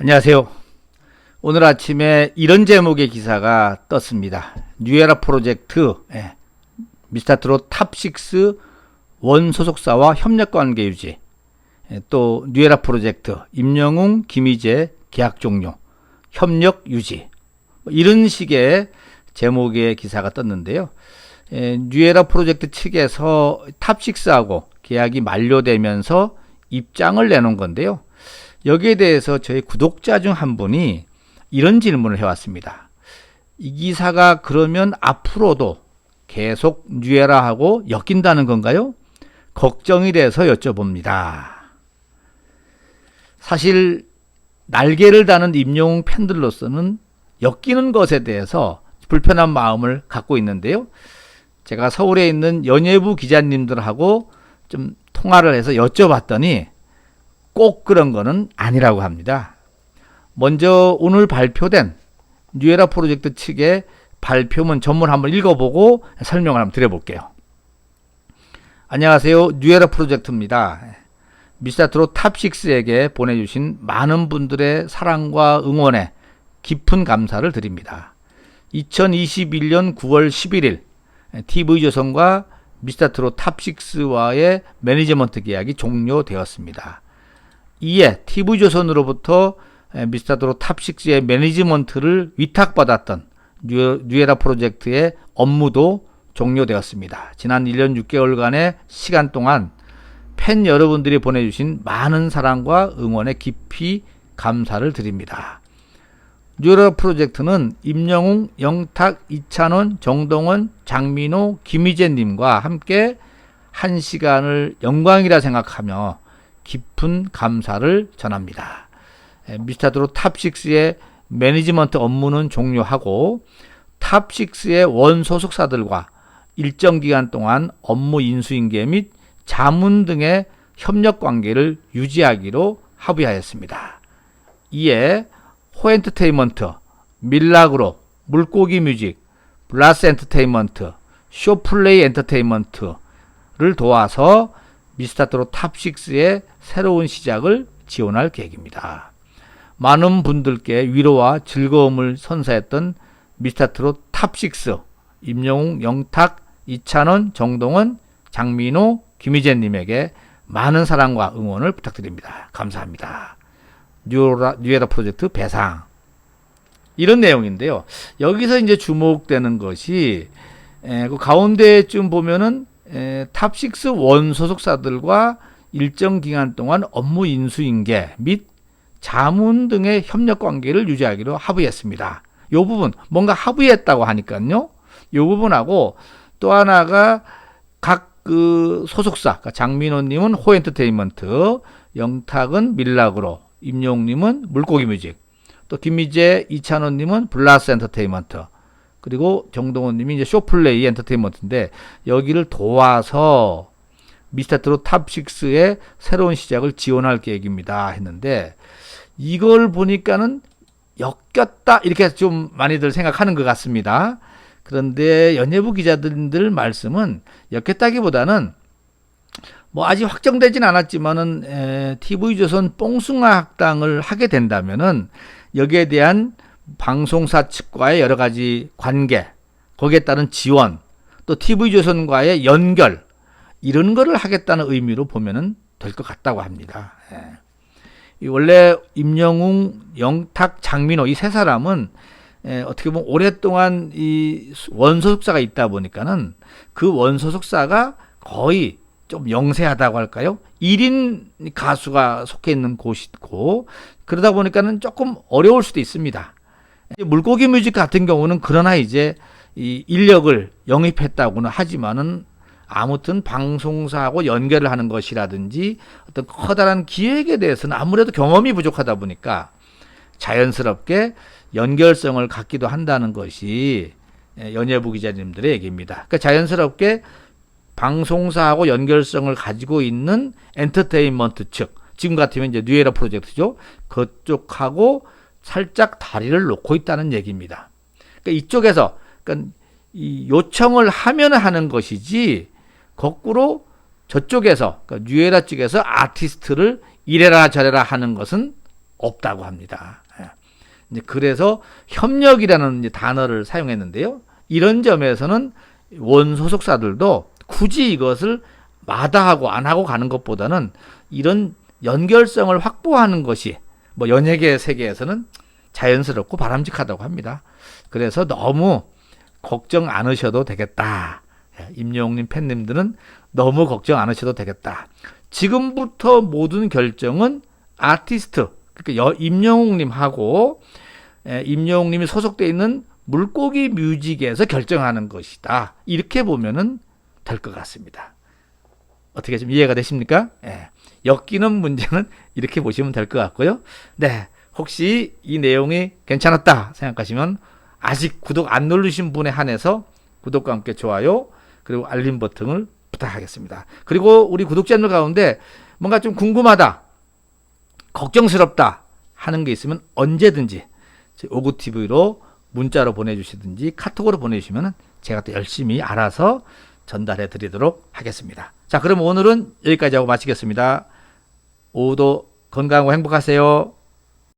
안녕하세요. 오늘 아침에 이런 제목의 기사가 떴습니다. 뉴에라 프로젝트 예, 미스터트롯 탑6 원 소속사와 협력 관계 유지 예, 또 뉴에라 프로젝트 임영웅 김희재 계약 종료 협력 유지 뭐 이런 식의 제목의 기사가 떴는데요. 예, 뉴에라 프로젝트 측에서 탑6하고 계약이 만료되면서 입장을 내놓은 건데요. 여기에 대해서 저희 구독자 중 한 분이 이런 질문을 해왔습니다. 이 기사가 그러면 앞으로도 계속 뉴에라하고 엮인다는 건가요? 걱정이 돼서 여쭤봅니다. 사실 날개를 다는 임영웅 팬들로서는 엮이는 것에 대해서 불편한 마음을 갖고 있는데요. 제가 서울에 있는 연예부 기자님들하고 좀 통화를 해서 여쭤봤더니 꼭 그런 거는 아니라고 합니다. 먼저 오늘 발표된 뉴에라 프로젝트 측의 발표문 전문 한번 읽어보고 설명을 한번 드려볼게요. 안녕하세요. 뉴에라 프로젝트입니다. 미스터트롯 탑6에게 보내주신 많은 분들의 사랑과 응원에 깊은 감사를 드립니다. 2021년 9월 11일 TV조선과 미스터트롯 탑6와의 매니지먼트 계약이 종료되었습니다. 이에 TV조선으로부터 미스터트롯 탑6의 매니지먼트를 위탁받았던 뉴에라 프로젝트의 업무도 종료되었습니다. 지난 1년 6개월간의 시간 동안 팬 여러분들이 보내주신 많은 사랑과 응원에 깊이 감사를 드립니다. 뉴에라 프로젝트는 임영웅, 영탁, 이찬원, 정동원, 장민호, 김희재님과 함께 한 시간을 영광이라 생각하며 깊은 감사를 전합니다. 미스터드로 탑6의 매니지먼트 업무는 종료하고 탑6의 원 소속사들과 일정 기간 동안 업무 인수인계 및 자문 등의 협력 관계를 유지하기로 합의하였습니다. 이에 호엔터테인먼트, 밀라그로, 물고기 뮤직, 블라스 엔터테인먼트, 쇼플레이 엔터테인먼트를 도와서 미스터트롯 탑6의 새로운 시작을 지원할 계획입니다. 많은 분들께 위로와 즐거움을 선사했던 미스터트롯 탑6 임영웅, 영탁, 이찬원, 정동원, 장민호, 김희재님에게 많은 사랑과 응원을 부탁드립니다. 감사합니다. 뉴에라, 뉴에라 프로젝트 배상 이런 내용인데요. 여기서 이제 주목되는 것이 에, 그 가운데쯤 보면은 에, 탑6 원 소속사들과 일정 기간 동안 업무 인수인계 및 자문 등의 협력 관계를 유지하기로 합의했습니다. 요 부분 뭔가 합의했다고 하니까요. 요 부분하고 또 하나가 각 그 소속사 그러니까 장민호님은 호엔터테인먼트, 영탁은 밀락으로, 임용님은 물고기 뮤직, 또 김미재, 이찬원님은 블라스 엔터테인먼트, 그리고 정동원님이 이제 쇼플레이 엔터테인먼트인데 여기를 도와서 미스터트롯 탑6의 새로운 시작을 지원할 계획입니다 했는데 이걸 보니까는 엮였다 이렇게 좀 많이들 생각하는 것 같습니다. 그런데 연예부 기자들 말씀은 엮였다기보다는 뭐 아직 확정되진 않았지만은 에, TV조선 뽕숭아 학당을 하게 된다면은 여기에 대한 방송사 측과의 여러 가지 관계, 거기에 따른 지원, 또 TV조선과의 연결 이런 거를 하겠다는 의미로 보면은 될 것 같다고 합니다. 예. 원래 임영웅, 영탁, 장민호 이 세 사람은 에, 어떻게 보면 오랫동안 이 원소속사가 있다 보니까는 그 원소속사가 거의 좀 영세하다고 할까요? 1인 가수가 속해 있는 곳이고 그러다 보니까는 조금 어려울 수도 있습니다. 물고기 뮤직 같은 경우는 그러나 이제 이 인력을 영입했다고는 하지만은 아무튼 방송사하고 연결을 하는 것이라든지 어떤 커다란 기획에 대해서는 아무래도 경험이 부족하다 보니까 자연스럽게 연결성을 갖기도 한다는 것이 연예부 기자님들의 얘기입니다. 그러니까 자연스럽게 방송사하고 연결성을 가지고 있는 엔터테인먼트 측, 지금 같으면 이제 뉴에라 프로젝트죠. 그쪽하고 살짝 다리를 놓고 있다는 얘기입니다. 그러니까 이쪽에서 그러니까 이 요청을 하면 하는 것이지 거꾸로 저쪽에서 그러니까 뉴에라 쪽에서 아티스트를 이래라 저래라 하는 것은 없다고 합니다. 예. 이제 그래서 협력이라는 단어를 사용했는데요. 이런 점에서는 원 소속사들도 굳이 이것을 마다하고 안 하고 가는 것보다는 이런 연결성을 확보하는 것이 뭐 연예계 세계에서는 자연스럽고 바람직하다고 합니다. 그래서 너무 걱정 안 하셔도 되겠다. 예, 임영웅님 팬님들은 너무 걱정 안 하셔도 되겠다. 지금부터 모든 결정은 아티스트, 그러니까 여- 임영웅님하고 예, 임영웅님이 소속돼 있는 물고기 뮤직에서 결정하는 것이다. 이렇게 보면은 될 것 같습니다. 어떻게 좀 이해가 되십니까? 예. 엮이는 문제는 이렇게 보시면 될 것 같고요. 네. 혹시 이 내용이 괜찮았다 생각하시면 아직 구독 안 누르신 분에 한해서 구독과 함께 좋아요 그리고 알림 버튼을 부탁하겠습니다. 그리고 우리 구독자들 가운데 뭔가 좀 궁금하다, 걱정스럽다 하는 게 있으면 언제든지 오구TV로 문자로 보내주시든지 카톡으로 보내주시면 제가 또 열심히 알아서 전달해 드리도록 하겠습니다. 자, 그럼 오늘은 여기까지 하고 마치겠습니다. 오후도 건강하고 행복하세요.